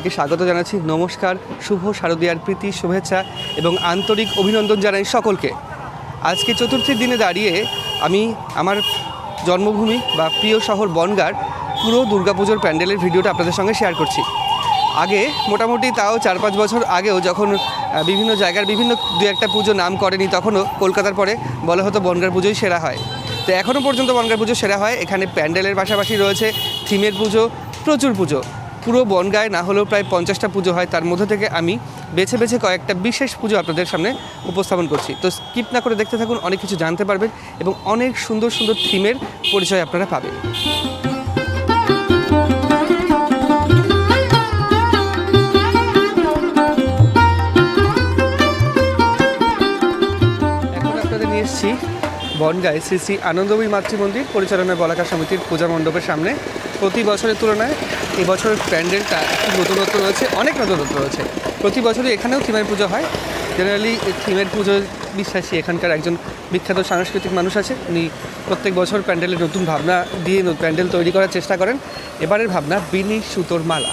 সবাইকে স্বাগত জানাচ্ছি। নমস্কার, শুভ শারদীয়ার প্রীতি, শুভেচ্ছা এবং আন্তরিক অভিনন্দন জানাই সকলকে। আজকে চতুর্থীর দিনে দাঁড়িয়ে আমি আমার জন্মভূমি বা প্রিয় শহর বনগার পুরো দুর্গাপুজোর প্যান্ডেলের ভিডিওটা আপনাদের সঙ্গে শেয়ার করছি। আগে মোটামুটি তাও চার পাঁচ বছর আগেও যখন বিভিন্ন জায়গার বিভিন্ন দু একটা পুজো নাম করেনি তখনও কলকাতার পরে বলা হতো বনগার পুজোই সেরা হয়। তো এখনও পর্যন্ত বনগার পুজো সেরা হয়। এখানে প্যান্ডেলের পাশাপাশি রয়েছে থিমের পুজো, প্রচুর পুজো। পুরো বনগায় না হলেও প্রায় পঞ্চাশটা পুজো হয়, তার মধ্যে থেকে আমি বেছে বেছে কয়েকটা বিশেষ পুজো আপনাদের সামনে উপস্থাপন করছি। তো স্কিপ না করে দেখতে থাকুন, অনেক কিছু জানতে পারবেন এবং অনেক সুন্দর সুন্দর থিমের পরিচয় আপনারা পাবেন। বনগাঁয় শ্রী শ্রী আনন্দময়ী মাতৃমন্দির পরিচালনা বলাকা সমিতির পূজা মণ্ডপের সামনে প্রতি বছরের তুলনায় এই বছরের প্যান্ডেলটা একটু নতুনত্ব রয়েছে, অনেক নতুনত্ব রয়েছে। প্রতি বছরই এখানেও থিমের পুজো হয়। জেনারেলি থিমের পুজো বিশ্বাসী এখানকার একজন বিখ্যাত সাংস্কৃতিক মানুষ আছে। উনি প্রত্যেক বছর প্যান্ডেলের নতুন ভাবনা দিয়ে প্যান্ডেল তৈরি করার চেষ্টা করেন। এবারের ভাবনা বিনি সুতোর মালা।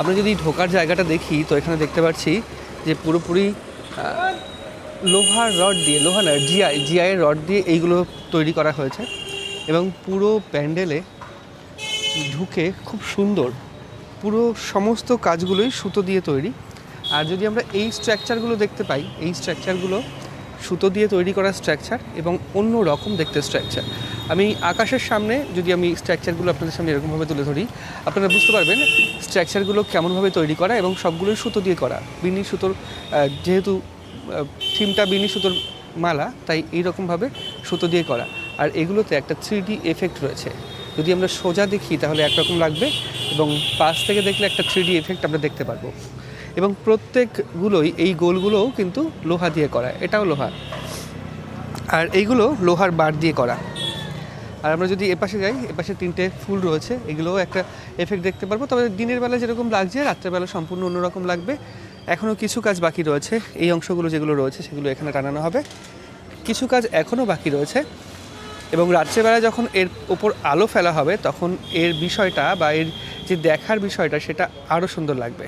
আমরা যদি ঢোকার জায়গাটা দেখি, তো এখানে দেখতে পাচ্ছি যে পুরোপুরি লোহার রড দিয়ে, লোহা না জিআই জিআইয়ের রড দিয়ে এইগুলো তৈরি করা হয়েছে এবং পুরো প্যান্ডেলে ঢুকে খুব সুন্দর পুরো সমস্ত কাজগুলোই সুতো দিয়ে তৈরি। আর যদি আমরা এই স্ট্রাকচারগুলো দেখতে পাই, এই স্ট্রাকচারগুলো সুতো দিয়ে তৈরি করা স্ট্রাকচার এবং অন্য রকম দেখতে স্ট্রাকচার আমি আকাশের সামনে যদি আমি স্ট্রাকচারগুলো আপনাদের সামনে এরকমভাবে তুলে ধরি, আপনারা বুঝতে পারবেন স্ট্রাকচারগুলো কেমনভাবে তৈরি করা এবং সবগুলোই সুতো দিয়ে করা। বিনি সুতোর যেহেতু থিমটা বিনি সুতোর মালা, তাই এইরকমভাবে সুতো দিয়ে করা। আর এগুলোতে একটা থ্রি এফেক্ট রয়েছে। যদি আমরা সোজা দেখি, তাহলে একরকম লাগবে এবং পাশ থেকে দেখলে একটা থ্রি এফেক্ট আমরা দেখতে পারব। এবং প্রত্যেকগুলোই এই গোলগুলোও কিন্তু লোহা দিয়ে করা, এটাও লোহা। আর এইগুলো লোহার বার দিয়ে করা। আর আমরা যদি এপাশে যাই, এপাশে তিনটে ফুল রয়েছে, এগুলোও একটা এফেক্ট দেখতে পারব। তবে দিনের বেলা যেরকম লাগছে, রাত্রেবেলা সম্পূর্ণ অন্যরকম লাগবে। এখনও কিছু কাজ বাকি রয়েছে। এই অংশগুলো যেগুলো রয়েছে, সেগুলো এখানে টানানো হবে। কিছু কাজ এখনও বাকি রয়েছে এবং রাত্রেবেলা যখন এর ওপর আলো ফেলা হবে, তখন এর বিষয়টা বা এর যে দেখার বিষয়টা, সেটা আরও সুন্দর লাগবে।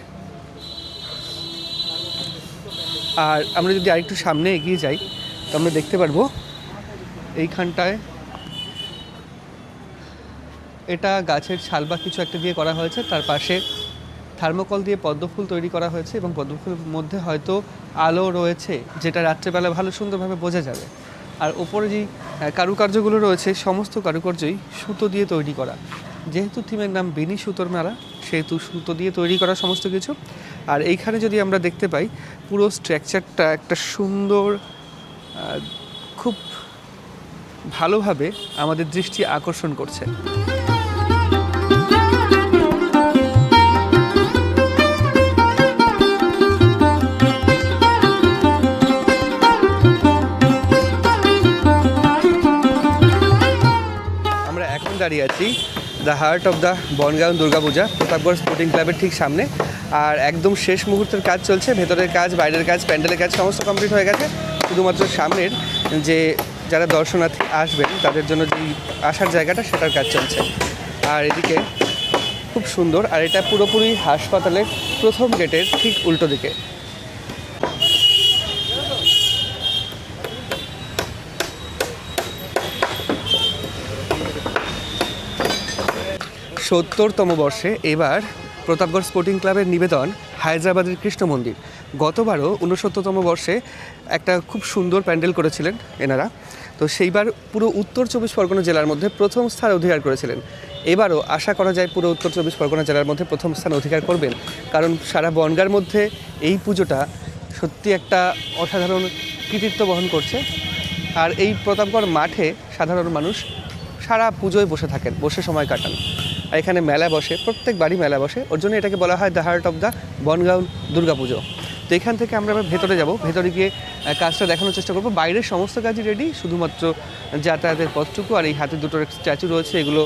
আর আমরা যদি আরেকটু সামনে এগিয়ে যাই, তো আমরা দেখতে পারব এইখানটায় এটা গাছের ছাল বা কিছু একটা দিয়ে করা হয়েছে। তার পাশে থার্মোকল দিয়ে পদ্মফুল তৈরি করা হয়েছে এবং পদ্মফুলের মধ্যে হয়তো আলো রয়েছে, যেটা রাত্রেবেলা ভালো সুন্দরভাবে বোঝা যাবে। আর ওপরে যেই কারুকার্যগুলো রয়েছে, সমস্ত কারুকার্যই সুতো দিয়ে তৈরি করা। যেহেতু থিমের নাম বেনি সুতোর মেলা, সেহেতু সুতো দিয়ে তৈরি করা সমস্ত কিছু। আর এইখানে যদি আমরা দেখতে পাই, পুরো স্ট্রাকচারটা একটা সুন্দর খুব ভালোভাবে আমাদের দৃষ্টি আকর্ষণ করছে। দাঁড়িয়ে আছি the heart of the Bangaon Durga Puja Pratapgarh sporting ক্লাবের ঠিক সামনে। আর একদম শেষ মুহূর্তের কাজ চলছে, ভেতরের কাজ, বাইরের কাজ, প্যান্ডেলের কাজ, সমস্ত কমপ্লিট হয়ে গেছে। শুধুমাত্র সামনের যে যারা দর্শনার্থী আসবেন, তাদের জন্য যে আসার জায়গাটা, সেটার কাজ চলছে। আর এদিকে খুব সুন্দর, আর এটা পুরোপুরি হাসপাতালের প্রথম গেটের ঠিক উল্টো দিকে। সত্তরতম বর্ষে এবার প্রতাপগড় স্পোর্টিং ক্লাবের নিবেদন হায়দ্রাবাদের কৃষ্ণ মন্দির। গতবারও ঊনসত্তরতম বর্ষে একটা খুব সুন্দর প্যান্ডেল করেছিলেন এনারা। তো সেইবার পুরো উত্তর চব্বিশ পরগনা জেলার মধ্যে প্রথম স্থান অধিকার করেছিলেন। এবারও আশা করা যায় পুরো উত্তর চব্বিশ পরগনা জেলার মধ্যে প্রথম স্থান অধিকার করবেন। কারণ সারা বনগার মধ্যে এই পুজোটা সত্যি একটা অসাধারণ কৃতিত্ব বহন করছে। আর এই প্রতাপগড় মাঠে সাধারণ মানুষ সারা পুজোয় বসে থাকেন, বসে সময় কাটান। আর এখানে মেলা বসে, প্রত্যেক বাড়ি মেলা বসে। ওর জন্য এটাকে বলা হয় the heart of the Bangaon Durga Pujo. তো এখান থেকে আমরা এবার ভেতরে যাব। ভেতরে গিয়ে কাজটা দেখানোর চেষ্টা করব। বাইরের সমস্ত কাজই রেডি শুধুমাত্র যাতায়াতের পথটুকু আর এই হাতে দুটোর স্ট্যাচু রয়েছে, এগুলো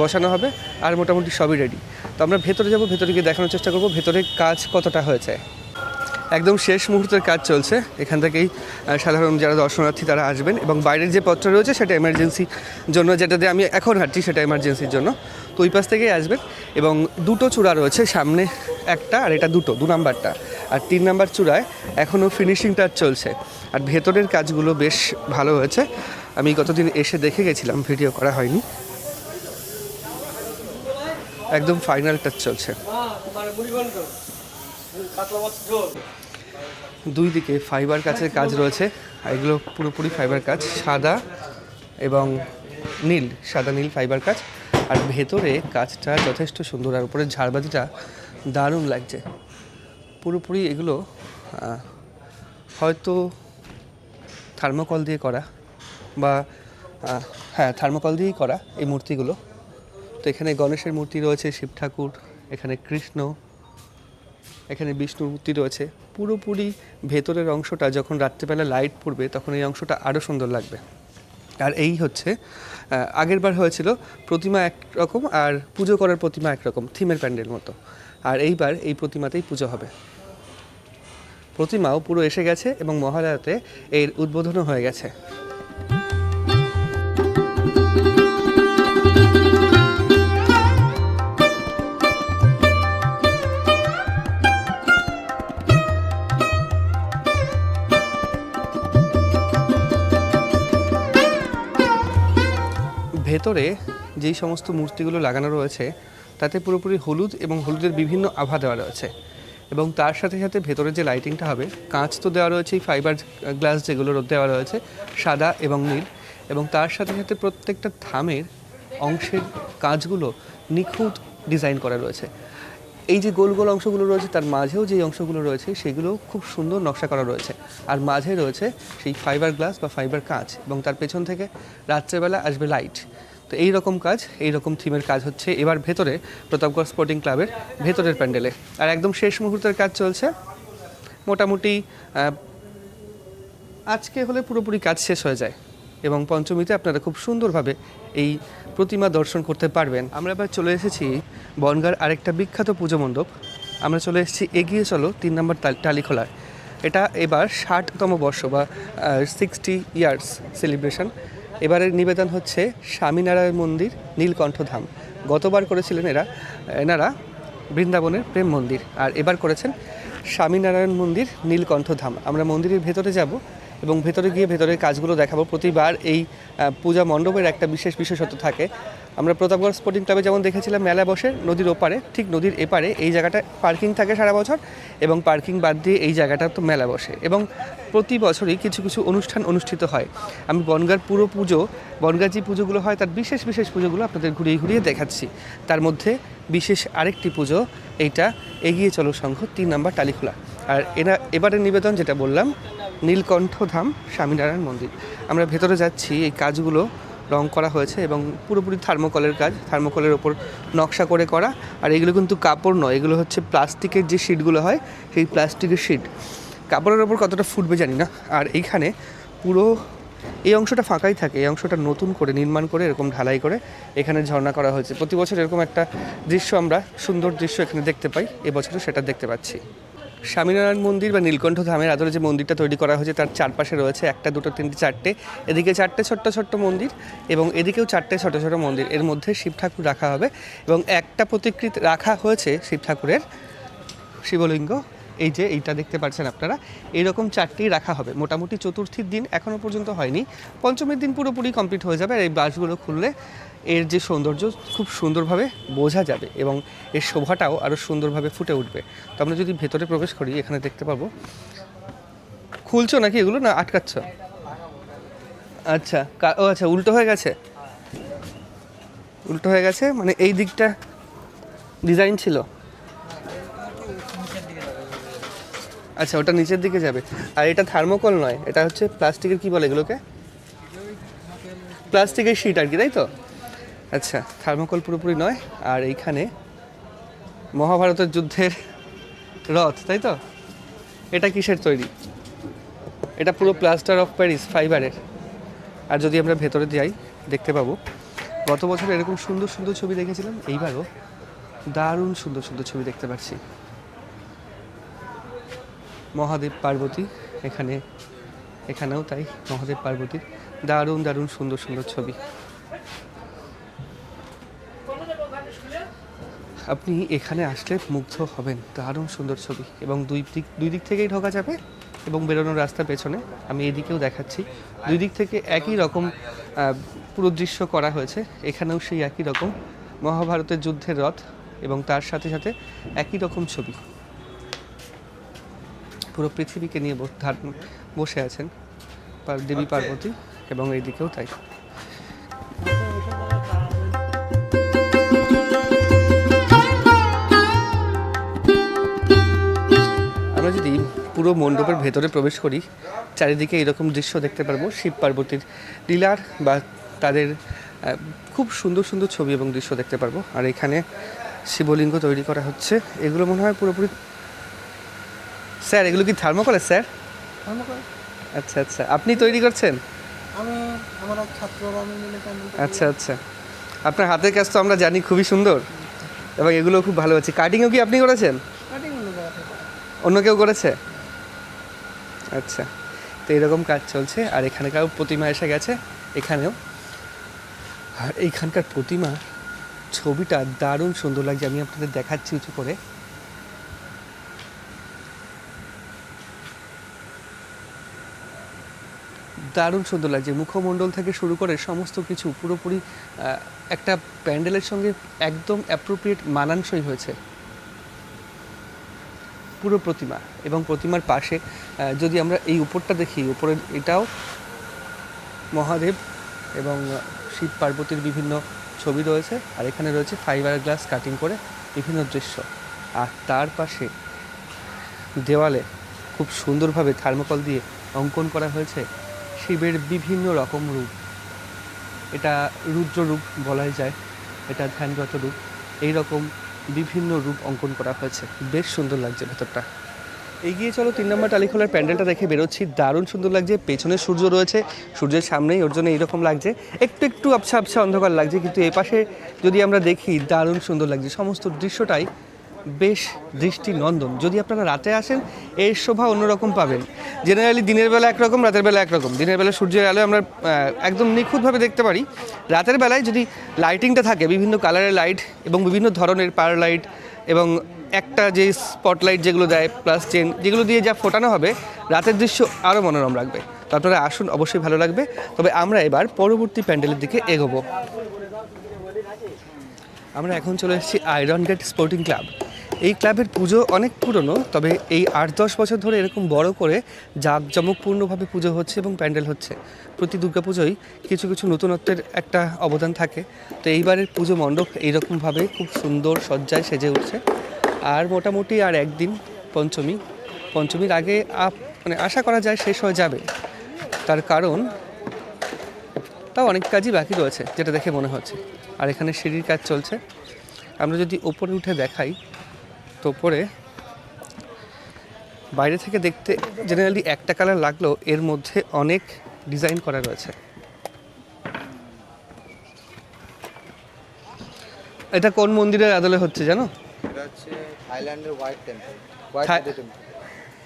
বসানো হবে, আর মোটামুটি সবই রেডি তো আমরা ভেতরে যাব, ভেতরে গিয়ে দেখানোর চেষ্টা করব ভেতরে কাজ কতটা হয়েছে। একদম শেষ মুহূর্তের কাজ চলছে। এখান থেকেই সাধারণ যারা দর্শনার্থী তারা আসবেন এবং বাইরের যে পথটা রয়েছে সেটা এমার্জেন্সি জন্য যেটাতে আমি এখন হাঁটছি সেটা এমার্জেন্সির জন্য। তো ওই পাশ থেকেই আসবেন এবং দুটো চূড়া রয়েছে, সামনে একটা আর এটা দুটো, দু নাম্বারটা। আর তিন নাম্বার চূড়ায় এখনও ফিনিশিং টাচ চলছে। আর ভেতরের কাজগুলো বেশ ভালো হয়েছে। আমি গতদিন এসে দেখে গেছিলাম ভিডিও করা হয়নি। একদম ফাইনাল টাচ চলছে। দুই দিকে ফাইবার কাছের কাজ রয়েছে। এগুলো পুরোপুরি ফাইবার কাজ, সাদা এবং নীল, সাদা নীল ফাইবার কাজ। আর ভেতরে কাজটা যথেষ্ট সুন্দর, আর উপরে ঝাড়বাতিটা দারুণ লাগছে। পুরোপুরি এগুলো হয়তো থার্মোকল দিয়ে করা বা হ্যাঁ থার্মোকল দিয়েই করা এই মূর্তিগুলো। তো এখানে গণেশের মূর্তি রয়েছে, শিব ঠাকুর, এখানে কৃষ্ণ, এখানে বিষ্ণুর মূর্তি রয়েছে। পুরোপুরি ভেতরের অংশটা যখন রাত্রেবেলা লাইট পড়বে, তখন এই অংশটা আরও সুন্দর লাগবে। আর এই হচ্ছে আগের বার হয়েছিল, প্রতিমা একরকম আর পুজো করার প্রতিমা একরকম, থিমের প্যান্ডেল মতো। আর এইবার এই প্রতিমাতেই পুজো হবে। প্রতিমাও পুরো এসে গেছে এবং মহালয়াতে এর উদ্বোধনও হয়ে গেছে। ভেতরে যেই সমস্ত মূর্তিগুলো লাগানো রয়েছে, তাতে পুরোপুরি হলুদ এবং হলুদের বিভিন্ন আভা দেওয়া রয়েছে। এবং তার সাথে সাথে ভেতরে যে লাইটিংটা হবে, কাঁচ তো দেওয়া রয়েছে ফাইবার গ্লাস যেগুলো দেওয়া রয়েছে, সাদা এবং নীল। এবং তার সাথে সাথে প্রত্যেকটা থামের অংশের কাজগুলো নিখুঁত ডিজাইন করা রয়েছে। এই যে গোল গোল অংশগুলো রয়েছে, তার মাঝেও যে অংশগুলো রয়েছে, সেগুলো খুব সুন্দর নকশা করা রয়েছে। আর মাঝে রয়েছে সেই ফাইবার গ্লাস বা ফাইবার কাঁচ এবং তার পেছন থেকে রাত্রেবেলা আসবে লাইট তো এই রকম কাজ এই রকম থিমের কাজ হচ্ছে এবার ভেতরে প্রতাপগড় স্পোর্টিং ক্লাবের ভেতরের প্যান্ডেলে। আর একদম শেষ মুহূর্তের কাজ চলছে। মোটামুটি আজকে হলে পুরোপুরি কাজ শেষ হয়ে যায় এবং পঞ্চমীতে আপনারা খুব সুন্দরভাবে এই প্রতিমা দর্শন করতে পারবেন। আমরা এবার চলে এসেছি বনগার আরেকটা বিখ্যাত পুজো মণ্ডপ। আমরা চলে এসেছি এগিয়ে চলো তিন নম্বর টাল- টালিখোলায়। এটা এবার ষাটতম বর্ষ বা সিক্সটি ইয়ার্স সেলিব্রেশন এবারের নিবেদন হচ্ছে স্বামীনারায়ণ মন্দির, নীলকণ্ঠধাম। গতবার করেছিলেন এরা, এনারা বৃন্দাবনের প্রেম মন্দির, আর এবার করেছেন স্বামীনারায়ণ মন্দির, নীলকণ্ঠধাম। আমরা মন্দিরের ভেতরে যাব এবং ভেতরে গিয়ে ভেতরের কাজগুলো দেখাবো। প্রতিবার এই পূজা মণ্ডপের একটা বিশেষ বিশেষত্ব থাকে আমরা প্রতাপগড় স্পোর্টিং ক্লাবে যেমন দেখেছিলাম, মেলা বসে, নদীর ওপারে, ঠিক নদীর এপারে, এই জায়গাটা পার্কিং থাকে সারা বছর এবং পার্কিং বাদ দিয়ে এই জায়গাটা তো মেলা বসে এবং প্রতি বছরই কিছু কিছু অনুষ্ঠান অনুষ্ঠিত হয়। আমি বনগার পুরো পুজো, বনগার যে পুজোগুলো হয় তার বিশেষ বিশেষ পুজোগুলো আপনাদের ঘুরিয়ে ঘুরিয়ে দেখাচ্ছি। তার মধ্যে বিশেষ আরেকটি পুজো, এইটা এগিয়ে চলো সংঘ, তিন নম্বর টালিখোলা। আর এরা, এবারের নিবেদন যেটা বললাম নীলকণ্ঠধাম স্বামীনারায়ণ মন্দির। আমরা ভেতরে যাচ্ছি, এই কাজগুলো রং করা হয়েছে এবং পুরোপুরি থার্মোকলের কাজ, থার্মোকলের ওপর নকশা করে করা। আর এগুলো কিন্তু কাপড় নয়, এগুলো হচ্ছে প্লাস্টিকের যে শিটগুলো হয়, সেই প্লাস্টিকের শিট। কাপড়ের ওপর কতটা ফুটবে জানি না, আর এইখানে পুরো এই অংশটা ফাঁকাই থাকে, এই অংশটা নতুন করে নির্মাণ করে, এরকম ঢালাই করে এখানে ঝর্ণা করা হয়েছে। প্রতি বছর এরকম একটা দৃশ্য আমরা, সুন্দর দৃশ্য এখানে দেখতে পাই, এবছরও সেটা দেখতে পাচ্ছি। স্বামীনারায়ণ মন্দির বা নীলকণ্ঠ ধামের আদরে যে মন্দিরটা তৈরি করা হয়েছে, তার চারপাশে রয়েছে একটা, দুটো, তিনটে, চারটে, এদিকে চারটে ছোট্ট ছোট্ট মন্দির এবং এদিকেও চারটে ছোট ছোট মন্দির। এর মধ্যে শিব ঠাকুর রাখা হবে এবং একটা প্রতিকৃতি রাখা হয়েছে শিব ঠাকুরের শিবলিঙ্গ। এই যে এইটা দেখতে পাচ্ছেন আপনারা এইরকম চারটেই রাখা হবে। মোটামুটি চতুর্থীর দিন এখনও পর্যন্ত হয়নি। পঞ্চমীর দিন পুরোপুরি কমপ্লিট হয়ে যাবে আর এই বাসগুলো খুললে এর যে সৌন্দর্য খুব সুন্দরভাবে বোঝা যাবে এবং এর শোভাটাও আরও সুন্দরভাবে ফুটে উঠবে। তো আমরা যদি ভেতরে প্রবেশ করি, এখানে দেখতে পাবো। খুলছো নাকি এগুলো না আটকাচ্ছ? আচ্ছা ও আচ্ছা উল্টো হয়ে গেছে। উল্টো হয়ে গেছে মানে এই দিকটা ডিজাইন ছিল। আচ্ছা ওটা নিচের দিকে যাবে। আর এটা থার্মোকল নয়, এটা হচ্ছে প্লাস্টিকের কি বলে এগুলোকে? প্লাস্টিকের শিট আর কি, তাই তো? আচ্ছা থার্মোকল পুরোপুরি নয়, আর এইখানে মহাভারতের যুদ্ধের রথ, তাই তো? এটা কিসের তৈরি? এটা পুরো প্লাস্টার অফ প্যারিস, ফাইবারের। আর যদি আমরা ভেতরে যাই, দেখতে পাবো, গত বছর এরকম সুন্দর সুন্দর ছবি দেখেছিলাম, এইবারও দারুণ সুন্দর সুন্দর ছবি দেখতে পাচ্ছি। মহাদেব পার্বতী এখানে, এখানেও তাই, মহাদেব পার্বতীর দারুণ দারুণ সুন্দর সুন্দর ছবি। আপনি এখানে আসলে মুগ্ধ হবেন। দারুণ সুন্দর ছবি এবং দুই দিক দুই দিক থেকেই ঢোকা যাবে এবং বেরোনোর রাস্তা পেছনে। আমি এদিকেও দেখাচ্ছি। দুই দিক থেকে একই রকম পুরো দৃশ্য করা হয়েছে। এখানেও সেই একই রকম মহাভারতের যুদ্ধের রথ এবং তার সাথে সাথে একই রকম ছবি। পুরো পৃথিবীকে নিয়ে বস- আছেন দেবী পার্বতী এবং এইদিকেও তাই। আমরা যদি পুরো মণ্ডপের ভেতরে প্রবেশ করি চারিদিকে এরকম দৃশ্য দেখতে পারব শিব পার্বতীর লীলার বা তাদের খুব সুন্দর সুন্দর ছবি এবং দৃশ্য দেখতে পারব। আর এখানে শিবলিঙ্গ তৈরি করা হচ্ছে। এগুলো মনে হয় পুরোপুরি স্যার এগুলো কি থার্মোকলের স্যার? আচ্ছা আচ্ছা। আপনি তৈরি করছেন? আমি আমার আচ্ছা আচ্ছা। আপনার হাতের কাজ তো আমরা জানি খুবই সুন্দর। এবং এগুলো খুব ভালো হচ্ছে কাটিংও কি আপনি করেছেন? অন্য কেউ করেছে? আচ্ছা তো এরকম কাজ চলছে, আর এখানকার প্রতিমা এসে গেছে, এখানেও। আর এইখানকার প্রতিমা ছবিটা দারুণ সুন্দর লাগছে, আমি আপনাদের দেখাচ্ছি উঁচু করে। দারুণ সুন্দর লাগছে, মুখমণ্ডল থেকে শুরু করে সমস্ত কিছু পুরোপুরি একটা প্যান্ডেলের সঙ্গে একদম অ্যাপ্রোপ্রিয়েট মানানসই হয়েছে। পুরো প্রতিমা এবং প্রতিমার পাশে যদি আমরা এই উপরটা দেখি উপরের এটাও মহাদেব এবং শিব পার্বতীর বিভিন্ন ছবি রয়েছে আর এখানে রয়েছে ফাইবার গ্লাস কাটিং করে বিভিন্ন দৃশ্য। আর তার পাশে দেওয়ালে খুব সুন্দরভাবে থার্মোকল দিয়ে অঙ্কন করা হয়েছে শিবের বিভিন্ন রকম রূপ। এটা রুদ্র রূপ বলাই যায়, এটা ধ্যানগত রূপ। এই রকম বিভিন্ন রূপ অঙ্কন করা হয়েছে। বেশ সুন্দর লাগছে ভেতরটা। এগিয়ে চলো, তিন নম্বর টালিখোলার প্যান্ডেলটা দেখে বেরোচ্ছি। দারুণ সুন্দর লাগছে, পেছনে সূর্য রয়েছে। সূর্যের সামনেই ওর জন্য এইরকম লাগছে। একটু একটু আবছা আবছা অন্ধকার লাগছে, কিন্তু এপাশে পাশে যদি আমরা দেখি, দারুণ সুন্দর লাগছে। সমস্ত দৃশ্যটাই বেশ দৃষ্টি নন্দন যদি আপনারা রাতে আসেন এর শোভা অন্যরকম পাবেন। জেনারেলি দিনের বেলা একরকম, রাতের বেলা একরকম। দিনের বেলা সূর্যের আলো আমরা একদম নিখুঁতভাবে দেখতে পারি। রাতের বেলায় যদি লাইটিংটা থাকে, বিভিন্ন কালারের লাইট এবং বিভিন্ন ধরনের পার লাইট এবং একটা যে স্পটলাইট যেগুলো দেয় প্লাস চেন যেগুলো দিয়ে যা ফোটানো হবে, রাতের দৃশ্য আরও মনোরম লাগবে। তো আপনারা আসুন, অবশ্যই ভালো লাগবে। তবে আমরা এবার পরবর্তী প্যান্ডেলের দিকে এগোবো। আমরা এখন চলে এসেছি আয়রন গেট স্পোর্টিং ক্লাব এই ক্লাবের পুজো অনেক পুরনো, তবে এই আট দশ বছর ধরে এরকম বড় করে জাঁকজমকপূর্ণভাবে পুজো হচ্ছে এবং প্যান্ডেল হচ্ছে। প্রতি দুর্গাপুজোয় কিছু কিছু নতুনত্বের একটা অবদান থাকে। তো এইবারের পুজো মণ্ডপ এইরকমভাবে খুব সুন্দর সজ্জায় সেজে উঠছে। আর মোটামুটি আর একদিন পঞ্চমী, পঞ্চমীর আগে আপ মানে আশা করা যায় শেষ হয়ে যাবে। তার কারণ তাও অনেক কাজই বাকি রয়েছে, যেটা দেখে মনে হচ্ছে। আর এখানে সিঁড়ির কাজ চলছে। আমরা যদি ওপরে উঠে দেখাই তো ওপরে বাইরে থেকে দেখতে জেনারেলি একটা কালার লাগলেও এর মধ্যে অনেক ডিজাইন করা রয়েছে। এটা কোন মন্দিরের আদলে হচ্ছে জানো? থাইল্যান্ডের হোয়াইট টেম্পল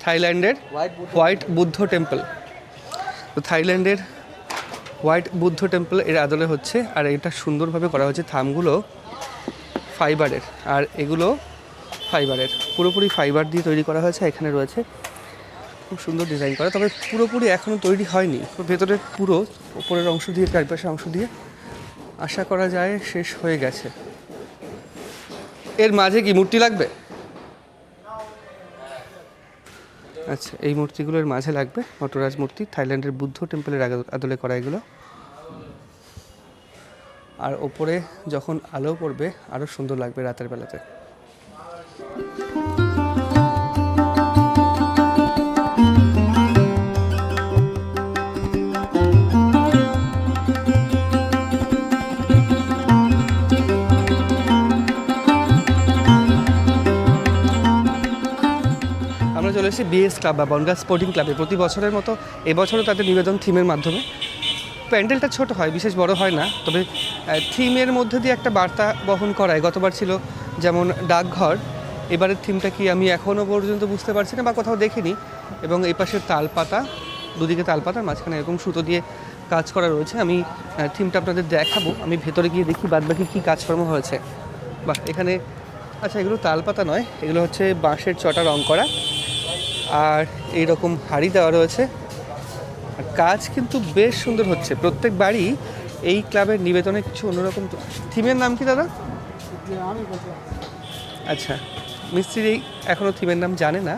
থাইল্যান্ডের white Buddha white Buddha temple তো থাইল্যান্ডের হোয়াইট বুদ্ধ টেম্পল এর আদলে হচ্ছে আর এটা সুন্দরভাবে করা হয়েছে থামগুলো ফাইবারের আর এগুলো ফাইবারের। পুরোপুরি ফাইবার দিয়ে তৈরি করা হয়েছে, এখানে রয়েছে। খুব সুন্দর ডিজাইন করা, তবে পুরোপুরি এখনও তৈরি হয়নি। ভেতরের পুরো, ওপরের অংশ দিয়ে চারপাশে অংশ দিয়ে আশা করা যায় শেষ হয়ে গেছে। এর মাঝে কি মূর্তি লাগবে? আচ্ছা এই মূর্তিগুলোর মাঝে লাগবে, নটরাজ মূর্তি, থাইল্যান্ডের বুদ্ধ টেম্পলের আদলে করা এগুলো। আর ওপরে যখন আলো পড়বে আরও সুন্দর লাগবে রাতের বেলাতে। এসেছি বিএস ক্লাব বা বনগা স্পোর্টিং ক্লাবে প্রতি বছরের মতো এবছরও তাদের নিবেদন থিমের মাধ্যমে। প্যান্ডেলটা ছোট হয়, বিশেষ বড় হয় না, তবে থিমের মধ্যে দিয়ে একটা বার্তা বহন করায়। গতবার ছিল যেমন ডাকঘর, এবারের থিমটা কি আমি এখনও পর্যন্ত বুঝতে পারছি না বা কোথাও দেখিনি। এবং এই পাশে তালপাতা, দুদিকে তালপাতা, মাঝখানে এরকম সুতো দিয়ে কাজ করা রয়েছে। আমি থিমটা আপনাদের দেখাবো। আমি ভেতরে গিয়ে দেখি বাদবাকি কী কাজকর্ম হয়েছে। বাহ, এখানে আচ্ছা এগুলো তালপাতা নয়, এগুলো হচ্ছে বাঁশের চটা রং করা। আর এই রকম হাড়ি দেওয়া রয়েছে। আর কাজ কিন্তু বেশ সুন্দর হচ্ছে। প্রত্যেক বাড়ি এই ক্লাবের নিবেদনে কিছু অন্যরকম থিমের নাম কি দাদা? আচ্ছা মিস্ত্রি এখনও থিমের নাম জানে না।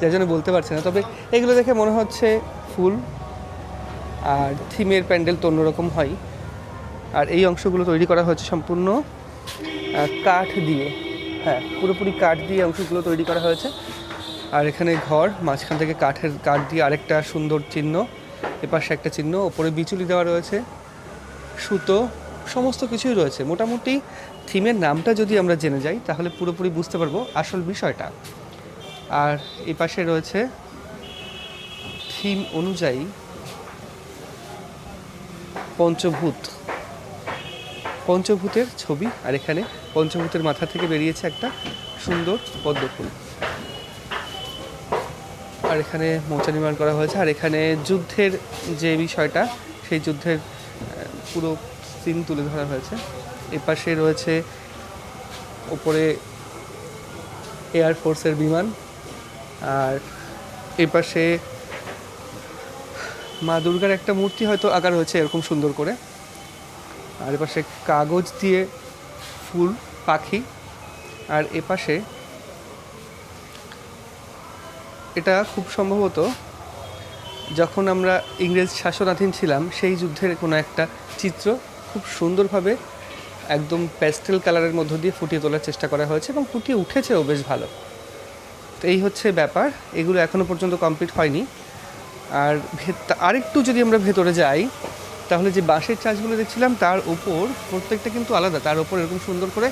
যার জন্য বলতে পারছে না। তবে এগুলো দেখে মনে হচ্ছে ফুল। আর থিমের প্যান্ডেল তো অন্যরকম হয়। আর এই অংশগুলো তৈরি করা হচ্ছে সম্পূর্ণ কাঠ দিয়ে। হ্যাঁ পুরোপুরি কাঠ দিয়ে অংশগুলো তৈরি করা হয়েছে। আর এখানে ঘর, মাঝখান থেকে কাঠের কাঠ দিয়ে আরেকটা সুন্দর চিহ্ন, এপাশে একটা চিহ্ন, ওপরে বিচুলি দেওয়া রয়েছে, সুতো, সমস্ত কিছুই রয়েছে। মোটামুটি থিমের নামটা যদি আমরা জেনে যাই, তাহলে পুরোপুরি বুঝতে পারব আসল বিষয়টা। আর এই পাশে রয়েছে থিম অনুযায়ী পঞ্চভূত। পঞ্চভূতের ছবি, আর এখানে পঞ্চভূতের মাথা থেকে বেরিয়েছে একটা সুন্দর পদ্ম ফুল আর এখানে মৌচা নির্মাণ করা হয়েছে। আর এখানে যুদ্ধের যে বিষয়টা, সেই যুদ্ধের পুরো সিন তুলে ধরা হয়েছে। এপাশে রয়েছে ওপরে এয়ার ফোর্সের বিমান। আর এপাশে মা দুর্গার একটা মূর্তি হয়তো আঁকা রয়েছে এরকম সুন্দর করে। আর এপাশে কাগজ দিয়ে ফুল, পাখি। আর এপাশে এটা খুব সম্ভবত যখন আমরা ইংরেজ শাসনাধীন ছিলাম, সেই যুদ্ধের কোনো একটা চিত্র খুব সুন্দরভাবে একদম প্যাস্টেল কালারের মধ্য দিয়ে ফুটিয়ে তোলার চেষ্টা করা হয়েছে এবং ফুটিয়ে উঠেছেও বেশ ভালো। তো এই হচ্ছে ব্যাপার, এগুলো এখনও পর্যন্ত কমপ্লিট হয়নি। আর আরেকটু যদি আমরা ভেতরে যাই, তাহলে যে বাঁশের চাষগুলো দেখছিলাম, তার উপর প্রত্যেকটা কিন্তু আলাদা, তার উপর এরকম সুন্দর করে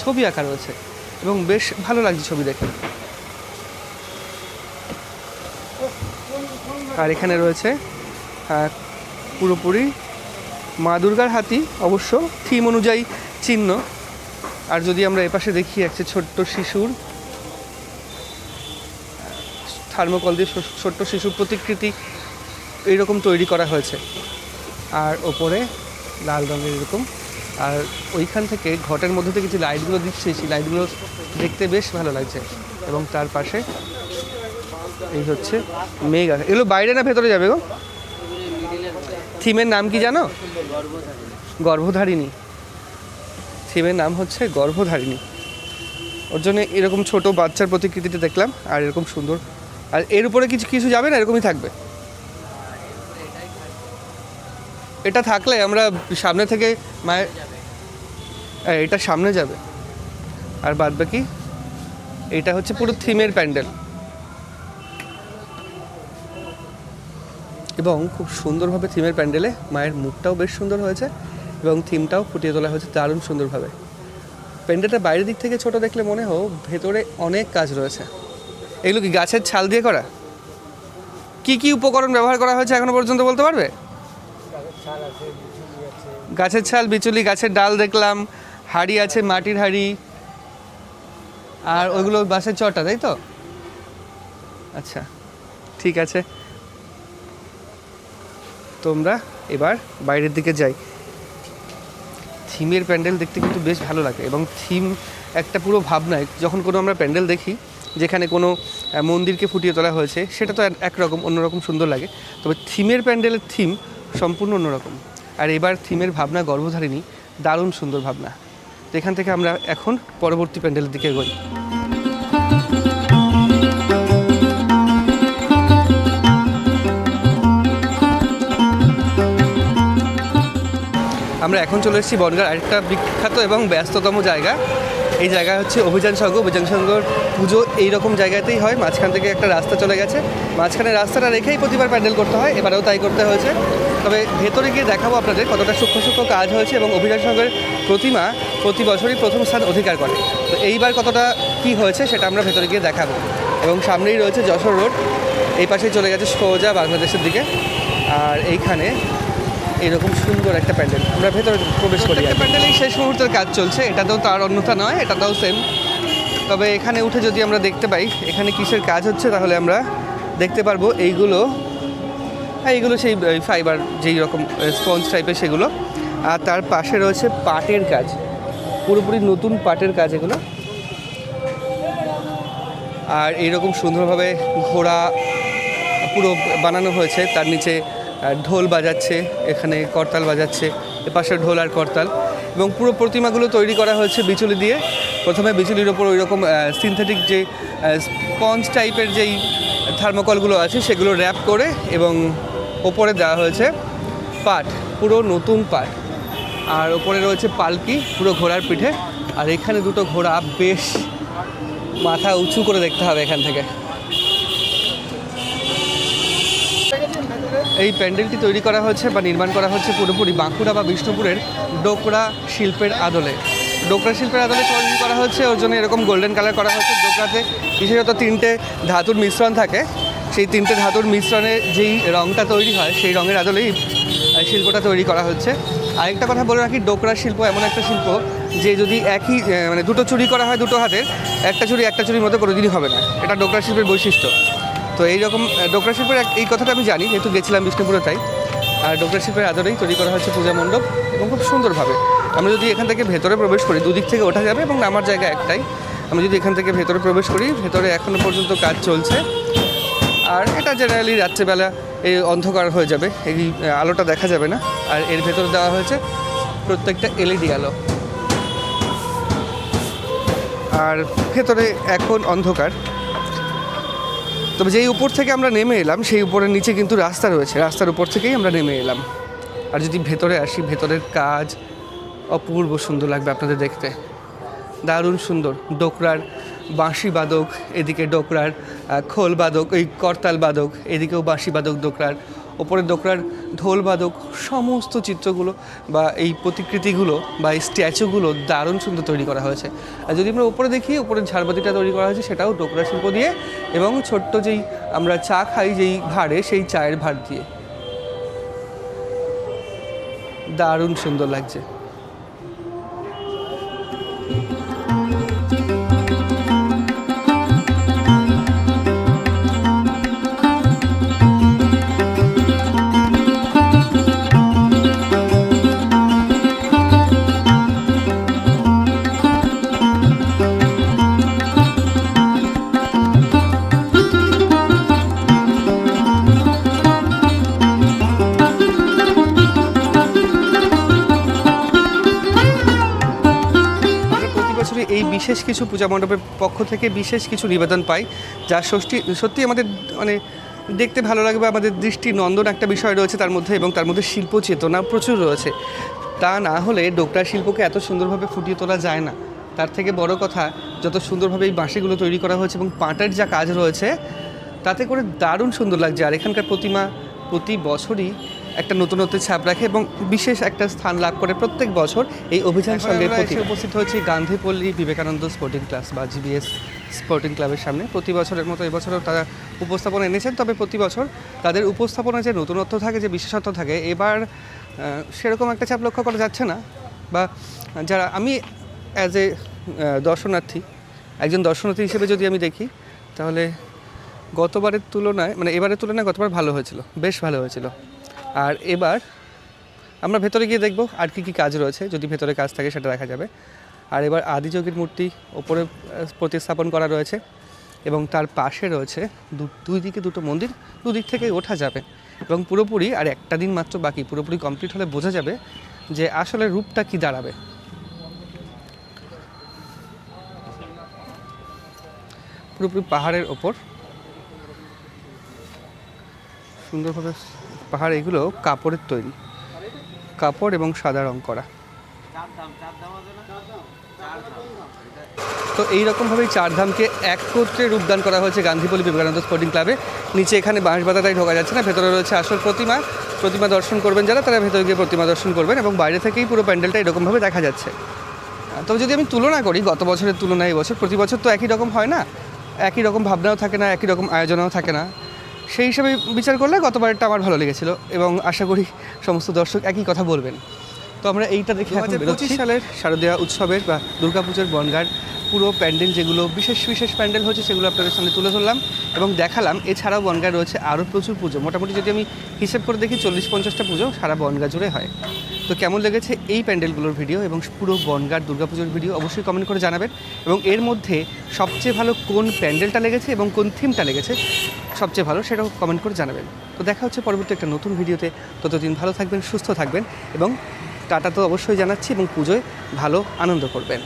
ছবি আঁকা রয়েছে এবং বেশ ভালো লাগছে ছবি দেখে। আর এখানে রয়েছে পুরোপুরি মা দুর্গার হাতি, অবশ্য থিম অনুযায়ী চিহ্ন। আর যদি আমরা এপাশে দেখি একটা ছোট্ট শিশুর, থার্মোকল দিয়ে ছোট্ট শিশুর প্রতিকৃতি এইরকম তৈরি করা হয়েছে। আর ওপরে লাল রঙের এরকম। আর ওইখান থেকে ঘটের মধ্যে থেকে যে লাইটগুলো দিচ্ছে, সেই লাইটগুলো দেখতে বেশ ভালো লাগছে। এবং তার পাশে এই হচ্ছে আকাশ। এগুলো বাইরে না ভেতরে যাবে গো? থিমের নাম কি জানো? গর্ভধারিণী। থিমের নাম হচ্ছে গর্ভধারিণী। ওর জন্য এরকম ছোট বাচ্চার প্রতিকৃতিটা দেখলাম আর এরকম সুন্দর। আর এর উপরে কিছু কিছু যাবে না? এরকমই থাকবে। এটা থাকলে আমরা সামনে থেকে মায়ের হ্যাঁ, এটা সামনে যাবে। আর বাদ বাকি এটা হচ্ছে পুরো থিমের প্যান্ডেল। এবং খুব সুন্দরভাবে থিমের প্যান্ডেলে মায়ের মুখটাও বেশ সুন্দর হয়েছে এবং থিমটাও ফুটিয়ে তোলা হয়েছে দারুণ সুন্দরভাবে। প্যান্ডেলটা বাইরের দিক থেকে ছোট দেখলে মনে হোক ভেতরে অনেক কাজ রয়েছে। এগুলো কি গাছের ছাল দিয়ে করা? কি কি উপকরণ ব্যবহার করা হয়েছে এখনও পর্যন্ত বলতে পারবে? গাছের ছাল, বিচুলি, গাছের ডাল দেখলাম, হাড়ি আছে, মাটির হাড়ি, আর ওইগুলো বাঁশের চটা, তাই তো? আচ্ছা ঠিক আছে। তোমরা এবার বাইরের দিকে যাই। থিমের প্যান্ডেল দেখতে কিন্তু বেশ ভালো লাগে এবং থিম একটা পুরো ভাবনায় যখন কোনো আমরা প্যান্ডেল দেখি, যেখানে কোনো মন্দিরকে ফুটিয়ে তোলা হয়েছে, সেটা তো এক- একরকম, অন্যরকম সুন্দর লাগে। তবে থিমের প্যান্ডেলের থিম সম্পূর্ণ অন্যরকম। আর এবার থিমের ভাবনা গর্ভধারিণী, দারুণ সুন্দর ভাবনা। তো এখান থেকে আমরা এখন পরবর্তী প্যান্ডেলের দিকে এগোই। আমরা এখন চলে এসেছি বনগার আরেকটা বিখ্যাত এবং ব্যস্ততম জায়গা। এই জায়গা হচ্ছে অভিযান সংঘ অভিযান সংঘর পুজো এইরকম জায়গাতেই হয়। মাঝখান থেকে একটা রাস্তা চলে গেছে। মাঝখানে রাস্তাটা রেখেই প্রতিবার প্যান্ডেল করতে হয়। এবারেও তাই করতে হয়েছে। তবে ভেতরে গিয়ে দেখাবো আপনাদের কতটা সূক্ষ্ম সূক্ষ্ম কাজ হয়েছে এবং অভিযান সংঘের প্রতিমা প্রতি বছরই প্রথম স্থান অধিকার করে। তো এইবার কতটা কি হয়েছে সেটা আমরা ভেতরে গিয়ে দেখাবো। এবং সামনেই রয়েছে যশোর রোড। এই পাশেই চলে গেছে সোজা বাংলাদেশের দিকে। আর এইখানে এরকম সুন্দর একটা প্যান্ডেল। আমরা ভেতরে প্রবেশ করি একটা প্যান্ডেলেই শেষ মুহূর্তের কাজ চলছে এটাতেও তার অন্যথা নয় এটাতেও সেম তবে এখানে উঠে যদি আমরা দেখতে পাই এখানে কিসের কাজ হচ্ছে তাহলে আমরা দেখতে পারব এইগুলো। হ্যাঁ এইগুলো সেই ফাইবার যেই রকম স্পঞ্জ টাইপের সেগুলো। আর তার পাশে রয়েছে পাটের কাজ। পুরোপুরি নতুন পাটের কাজ এগুলো। আর এইরকম সুন্দরভাবে ঘোড়া পুরো বানানো হয়েছে তার নিচে ঢোল বাজাচ্ছে, এখানে করতাল বাজাচ্ছে এপাশে ঢোল আর করতাল। এবং পুরো প্রতিমাগুলো তৈরি করা হয়েছে বিচুলি দিয়ে। প্রথমে বিচুলির ওপর ওই রকম সিনথেটিক যে স্পঞ্জ টাইপের যেই থার্মোকলগুলো আছে, সেগুলো র্যাপ করে এবং ওপরে দেওয়া হয়েছে পাট, পুরো নতুন পাট। আর ওপরে রয়েছে পালকি, পুরো ঘোড়ার পিঠে। আর এখানে দুটো ঘোড়া বেশ মাথা উঁচু করে দেখতে হবে এখান থেকে। এই প্যান্ডেলটি তৈরি করা হয়েছে বা নির্মাণ করা হচ্ছে পুরোপুরি বাঁকুড়া বা বিষ্ণুপুরের ডোকরা শিল্পের আদলে। ডোকরা শিল্পের আদলে তৈরি করা হচ্ছে ওর জন্য এরকম গোল্ডেন কালার করা হচ্ছে ডোকরাতে। বিশেষত তিনটে ধাতুর মিশ্রণ থাকে। সেই তিনটে ধাতুর মিশ্রণে যেই রঙটা তৈরি হয়, সেই রঙের আদলেই শিল্পটা তৈরি করা হচ্ছে। আরেকটা কথা বলে রাখি, ডোকরা শিল্প এমন একটা শিল্প যে যদি একই মানে দুটো চুরি করা হয় দুটো হাতের, একটা চুরি একটা চুরির মতো কোনোদিনই হবে না। এটা ডোকরা শিল্পের বৈশিষ্ট্য। তো এইরকম ডোকরা শিল্পের এই কথাটা আমি জানি, যেহেতু গেছিলাম বিষ্ণুপুরে তাই। আর ডোকরা শিল্পের আদরেই তৈরি করা হয়েছে পূজা মণ্ডপ এবং খুব সুন্দরভাবে। আমরা যদি এখান থেকে ভেতরে প্রবেশ করি, দুদিক থেকে ওঠা যাবে এবং নামার জায়গা একটাই। আমি যদি এখান থেকে ভেতরে প্রবেশ করি, ভেতরে এখনও পর্যন্ত কাজ চলছে। আর এটা জেনারেলি রাত্রেবেলা এই অন্ধকার হয়ে যাবে, এই আলোটা দেখা যাবে না। আর এর ভেতরে দেওয়া হয়েছে প্রত্যেকটা এলইডি আলো। আর ভেতরে এখন অন্ধকার। তবে যেই উপর থেকে আমরা নেমে এলাম, সেই উপরের নিচে কিন্তু রাস্তা রয়েছে। রাস্তার উপর থেকেই আমরা নেমে এলাম। আর যদি ভেতরে আসি, ভেতরের কাজ অপূর্ব সুন্দর লাগবে আপনাদের দেখতে। দারুণ সুন্দর। ডোকরার বাঁশি বাদক, এদিকে ডোকরার খোল বাদক ওই করতাল বাদক, এদিকেও বাঁশি বাদক, ডোকরার ওপরে দোকরার ঢোল বাদক, সমস্ত চিত্রগুলো বা এই প্রতিকৃতিগুলো বা এই স্ট্যাচুগুলো দারুণ সুন্দর তৈরি করা হয়েছে। আর যদি আমরা ওপরে দেখি ওপরের ঝাড়বাতিটা তৈরি করা হয়েছে, সেটাও ডোকরা শিল্প দিয়ে এবং ছোট্ট যেই আমরা চা খাই যেই ভাড়ে, সেই চায়ের ভাড় দিয়ে। দারুণ সুন্দর লাগছে। পূজা মণ্ডপের পক্ষ থেকে বিশেষ কিছু নিবেদন পাই, যা ষষ্ঠী, সত্যি আমাদের মানে দেখতে ভালো লাগবে আমাদের দৃষ্টি নন্দন একটা বিষয় রয়েছে তার মধ্যে এবং তার মধ্যে শিল্প চেতনা প্রচুর রয়েছে। তা না হলে ডোকরা শিল্পকে এত সুন্দরভাবে ফুটিয়ে তোলা যায় না। তার থেকে বড় কথা, যত সুন্দরভাবে এই বাঁশিগুলো তৈরি করা হয়েছে এবং পাটের যা কাজ রয়েছে, তাতে করে দারুণ সুন্দর লাগছে। আর এখানকার প্রতিমা প্রতি বছরই একটা নতুনত্বের ছাপ রাখে এবং বিশেষ একটা স্থান লাভ করে প্রত্যেক বছর এই অভিযান সঙ্গে এসে উপস্থিত হয়েছি গান্ধীপল্লী বিবেকানন্দ স্পোর্টিং ক্লাস বা জিবিএস স্পোর্টিং ক্লাবের সামনে। প্রতি বছরের মতো এবছরও তারা উপস্থাপনা এনেছেন তবে প্রতি বছর তাদের উপস্থাপনা যে নতুনত্ব থাকে যে বিশেষত্ব থাকে এবার সেরকম একটা চাপ লক্ষ্য করা যাচ্ছে না। বা যারা আমি অ্যাজ এ দর্শনার্থী একজন দর্শনার্থী হিসেবে যদি আমি দেখি তাহলে গতবারের তুলনায় মানে এবারের তুলনায় গতবার ভালো হয়েছিল বেশ ভালো হয়েছিল। আর এবার আমরা ভেতরে গিয়ে দেখব আর কি কি কাজ রয়েছে, যদি ভেতরে কাজ থাকে সেটা দেখা যাবে। আর এবার আদিযোগীর মূর্তি ওপরে প্রতিস্থাপন করা রয়েছে এবং তার পাশে রয়েছে দুই দিকে দুটো মন্দির, দুদিক থেকেই ওঠা যাবে এবং পুরোপুরি আর একটা দিন মাত্র বাকি, পুরোপুরি কমপ্লিট হলে বোঝা যাবে যে আসলে রূপটা কি দাঁড়াবে। পুরোপুরি পাহাড়ের ওপর সুন্দরভাবে পাহাড়, এগুলো কাপড়ের তৈরি। কাপড় এবং সাদা রং করা। তো এই রকমভাবেই চারধামকে একত্রে রূপদান করা হয়েছে গান্ধীপল্লী বিবেকানন্দ স্পোর্টিং ক্লাবে। নিচে এখানে বাঁশবাতাটাই ঢোকা যাচ্ছে না, ভেতরে রয়েছে আসল প্রতিমা। প্রতিমা দর্শন করবেন যারা, তারা ভেতরে গিয়ে প্রতিমা দর্শন করবেন এবং বাইরে থেকেই পুরো প্যান্ডেলটা এরকমভাবে দেখা যাচ্ছে। তবে যদি আমি তুলনা করি, গত বছরের তুলনায় এই বছর, প্রতি বছর তো একই রকম হয় না। একই রকম ভাবনাও থাকে না, একই রকম আয়োজনও থাকে না। সেই হিসাবে বিচার করলে গতবারটা আমার ভালো লেগেছিল এবং আশা করি সমস্ত দর্শক একই কথা বলবেন। তো আমরা এইটা দেখে এখন হাজার সালের শারদীয়া উৎসবের বা দুর্গাপুজোর বনগার পুরো প্যান্ডেল যেগুলো বিশেষ বিশেষ প্যান্ডেল হচ্ছে সেগুলো আপনাদের সামনে তুলে ধরলাম এবং দেখালাম। এছাড়াও বনগায় রয়েছে আরও প্রচুর পুজো। মোটামুটি যদি আমি হিসেব করে দেখি চল্লিশ পঞ্চাশটা পুজো সারা বনগা জুড়ে হয়। তো কেমন লেগেছে এই প্যান্ডেলগুলোর ভিডিও এবং পুরো বনগার দুর্গাপুজোর ভিডিও অবশ্যই কমেন্ট করে জানাবেন এবং এর মধ্যে সবচেয়ে ভালো কোন প্যান্ডেলটা লেগেছে এবং কোন থিমটা লেগেছে সবচেয়ে ভালো সেটাও কমেন্ট করে জানাবেন। তো দেখা হচ্ছে পরবর্তী একটা নতুন ভিডিওতে। ততদিন ভালো থাকবেন সুস্থ থাকবেন এবং টাটা তো অবশ্যই জানাচ্ছি এবং পুজোয় ভালো আনন্দ করবেন।